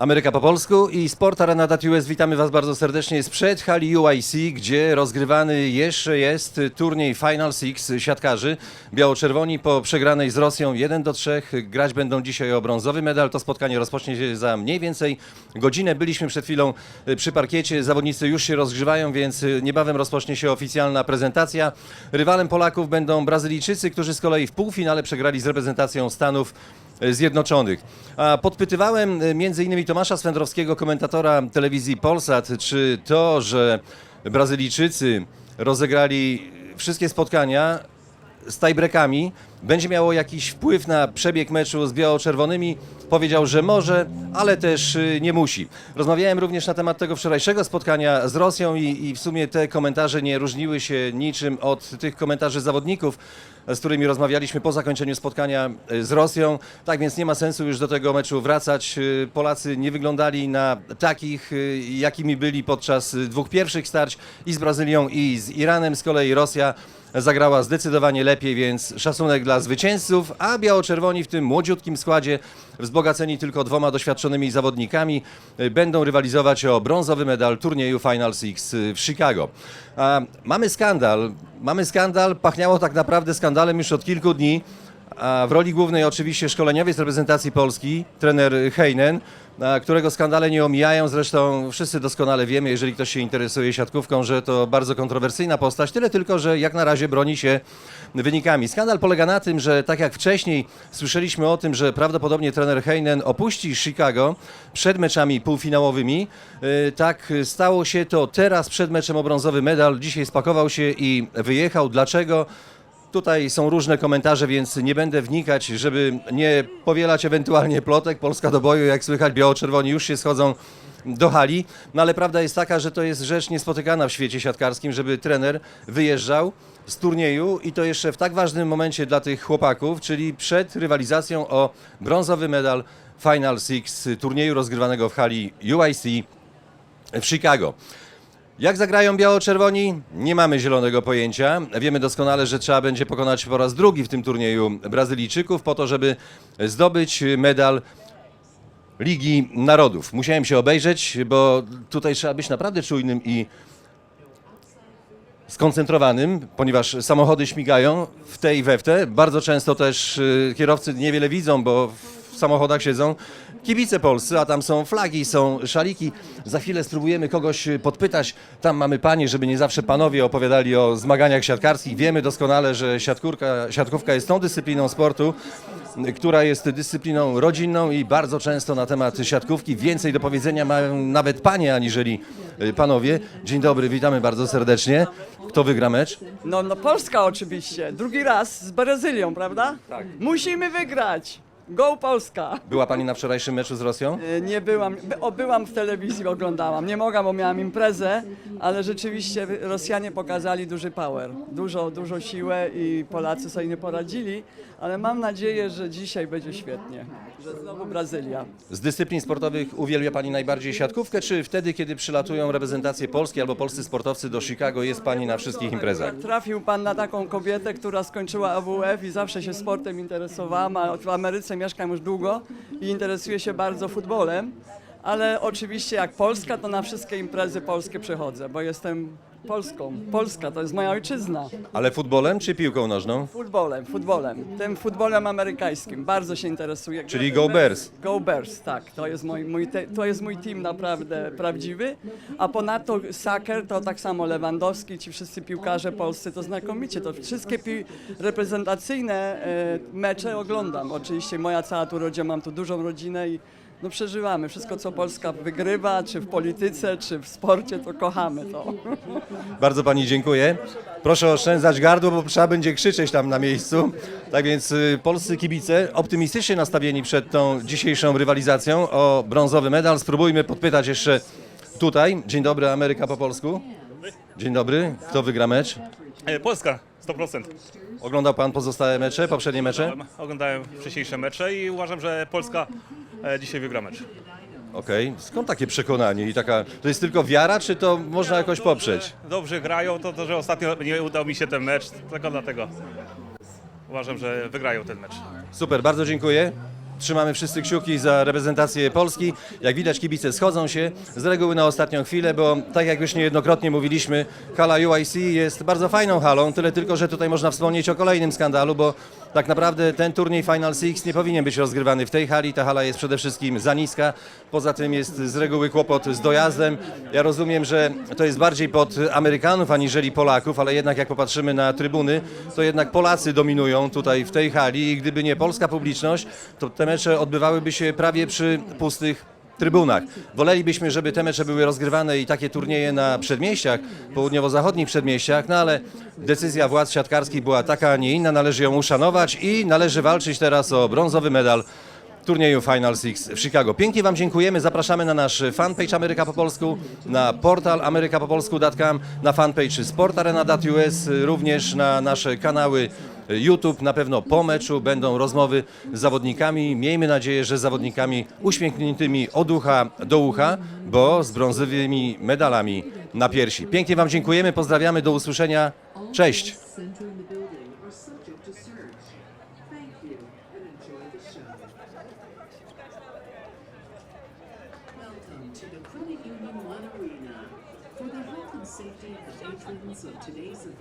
Ameryka po polsku i Sport Arena US. Witamy Was bardzo serdecznie sprzed hali UIC, gdzie rozgrywany jeszcze jest turniej Final Six siatkarzy. Biało-czerwoni po przegranej z Rosją 1 do 3 grać będą dzisiaj o brązowy medal. To spotkanie rozpocznie się za mniej więcej godzinę. Byliśmy przed chwilą przy parkiecie, zawodnicy już się rozgrzewają, więc niebawem rozpocznie się oficjalna prezentacja. Rywalem Polaków będą Brazylijczycy, którzy z kolei w półfinale przegrali z reprezentacją Stanów Zjednoczonych. A podpytywałem e, innymi Tomasza Swędrowskiego, komentatora telewizji Polsat, czy to, że Brazylijczycy rozegrali wszystkie spotkania z tiebreakami, będzie miało jakiś wpływ na przebieg meczu z biało-czerwonymi. Powiedział, że może, ale też y, nie musi. Rozmawiałem również na temat tego wczorajszego spotkania z Rosją i, i w sumie te komentarze nie różniły się niczym od tych komentarzy zawodników, z którymi rozmawialiśmy po zakończeniu spotkania y, z Rosją. Tak więc nie ma sensu już do tego meczu wracać. Y, Polacy nie wyglądali na takich, jakimi byli podczas dwóch pierwszych starć i z Brazylią i z Iranem. Z kolei Rosja zagrała zdecydowanie lepiej, więc szacunek dla zwycięzców, a biało-czerwoni w tym młodziutkim składzie, wzbogaceni tylko dwoma doświadczonymi zawodnikami, y, będą rywalizować o brązowy medal turnieju Final Six y, w Chicago. A mamy skandal, mamy skandal, pachniało tak naprawdę skandalem już od kilku dni, a w roli głównej oczywiście szkoleniowiec reprezentacji Polski, trener Heinen, którego skandale nie omijają. Zresztą wszyscy doskonale wiemy, jeżeli ktoś się interesuje siatkówką, że to bardzo kontrowersyjna postać, tyle tylko, że jak na razie broni się wynikami. Skandal polega na tym, że tak jak wcześniej słyszeliśmy o tym, że prawdopodobnie trener Heinen opuści Chicago przed meczami półfinałowymi, y, tak stało się to teraz przed meczem o brązowy medal. Dzisiaj spakował się i wyjechał. Dlaczego? Tutaj są różne komentarze, więc nie będę wnikać, żeby nie powielać ewentualnie plotek. Polska do boju, jak słychać, biało-czerwoni już się schodzą do hali. No ale prawda jest taka, że to jest rzecz niespotykana w świecie siatkarskim, żeby trener wyjeżdżał z turnieju i to jeszcze w tak ważnym momencie dla tych chłopaków, czyli przed rywalizacją o brązowy medal Final Six turnieju rozgrywanego w hali UIC w Chicago. Jak zagrają biało-czerwoni? Nie mamy zielonego pojęcia. Wiemy doskonale, że trzeba będzie pokonać po raz drugi w tym turnieju Brazylijczyków po to, żeby zdobyć medal Ligi Narodów. Musiałem się obejrzeć, bo tutaj trzeba być naprawdę czujnym i skoncentrowanym, ponieważ samochody śmigają w te i we w te. Bardzo często też y, kierowcy niewiele widzą, bo samochodach siedzą kibice polscy, a tam są flagi, są szaliki. Za chwilę spróbujemy kogoś podpytać. Tam mamy panie, żeby nie zawsze panowie opowiadali o zmaganiach siatkarskich. Wiemy doskonale, że siatkórka, siatkówka jest tą dyscypliną sportu, która jest dyscypliną rodzinną i bardzo często na temat siatkówki więcej do powiedzenia mają nawet panie aniżeli y, panowie. Dzień dobry, witamy bardzo serdecznie. Kto wygra mecz? No, no Polska oczywiście. Drugi raz z Brazylią, prawda? Tak. Musimy wygrać. Go Polska. Była pani na wczorajszym meczu z Rosją? E, Nie byłam, by- o, byłam w telewizji, oglądałam. Nie mogłam, bo miałam imprezę, ale rzeczywiście Rosjanie pokazali duży power, dużo, dużo siłę i Polacy sobie nie poradzili, ale mam nadzieję, że dzisiaj będzie świetnie, że znowu Brazylia. Z dyscyplin sportowych uwielbia Pani najbardziej siatkówkę, czy wtedy, kiedy przylatują reprezentacje Polski albo polscy sportowcy do Chicago, jest Pani na wszystkich imprezach? Trafił pan na taką kobietę, która skończyła AWF i zawsze się sportem interesowała. a W Ameryce mieszkam już długo i interesuje się bardzo futbolem. Ale oczywiście jak Polska, to na wszystkie imprezy polskie przychodzę, bo jestem Polską. Polska to jest moja ojczyzna. Ale futbolem czy piłką nożną? Futbolem, futbolem. Tym futbolem amerykańskim. Bardzo się interesuję. Czyli Go Bears. Go Bears, tak. To jest mój, mój te, to jest mój team naprawdę prawdziwy. A ponadto soccer to tak samo Lewandowski, ci wszyscy piłkarze polscy to znakomicie. To wszystkie pi- reprezentacyjne e, mecze oglądam. Oczywiście moja cała tu rodzina, mam tu dużą rodzinę i no przeżywamy. Wszystko co Polska wygrywa, czy w polityce, czy w sporcie, to kochamy to. Bardzo Pani dziękuję. Proszę oszczędzać gardło, bo trzeba będzie krzyczeć tam na miejscu. Tak więc y, polscy kibice optymistycznie nastawieni przed tą dzisiejszą rywalizacją o brązowy medal. Spróbujmy podpytać jeszcze tutaj. Dzień dobry, Ameryka po polsku. Dzień dobry. Kto wygra mecz? E, Polska, 100%. Oglądał Pan pozostałe mecze, poprzednie mecze? Oglądałem wcześniejsze mecze i uważam, że Polska dzisiaj wygra mecz. Okej, skąd takie przekonanie i taka, to jest tylko wiara, czy to można jakoś poprzeć? Dobrze grają, to, to że ostatnio nie udał mi się ten mecz, tylko dlatego uważam, że wygrają ten mecz. Super, bardzo dziękuję. Trzymamy wszyscy kciuki za reprezentację Polski. Jak widać, kibice schodzą się z reguły na ostatnią chwilę, bo tak jak już niejednokrotnie mówiliśmy, hala UIC jest bardzo fajną halą, tyle tylko, że tutaj można wspomnieć o kolejnym skandalu, bo tak naprawdę ten turniej Final Six nie powinien być rozgrywany w tej hali. Ta hala jest przede wszystkim za niska. Poza tym jest z reguły kłopot z dojazdem. Ja rozumiem, że to jest bardziej pod Amerykanów aniżeli Polaków, ale jednak jak popatrzymy na trybuny, to jednak Polacy dominują tutaj w tej hali i gdyby nie polska publiczność, to te mecze odbywałyby się prawie przy pustych trybunach. Wolelibyśmy, żeby te mecze były rozgrywane i takie turnieje na przedmieściach, południowo-zachodnich przedmieściach, no ale decyzja władz siatkarskich była taka, a nie inna, należy ją uszanować i należy walczyć teraz o brązowy medal turnieju Final Six w Chicago. Pięknie Wam dziękujemy, zapraszamy na nasz fanpage Ameryka po polsku, na portal amerykapopolsku.com, na fanpage sportarena.us, również na nasze kanały YouTube. Na pewno po meczu będą rozmowy z zawodnikami. Miejmy nadzieję, że z zawodnikami uśmiechniętymi od ucha do ucha, bo z brązowymi medalami na piersi. Pięknie Wam dziękujemy, pozdrawiamy, do usłyszenia. Cześć! of today's event,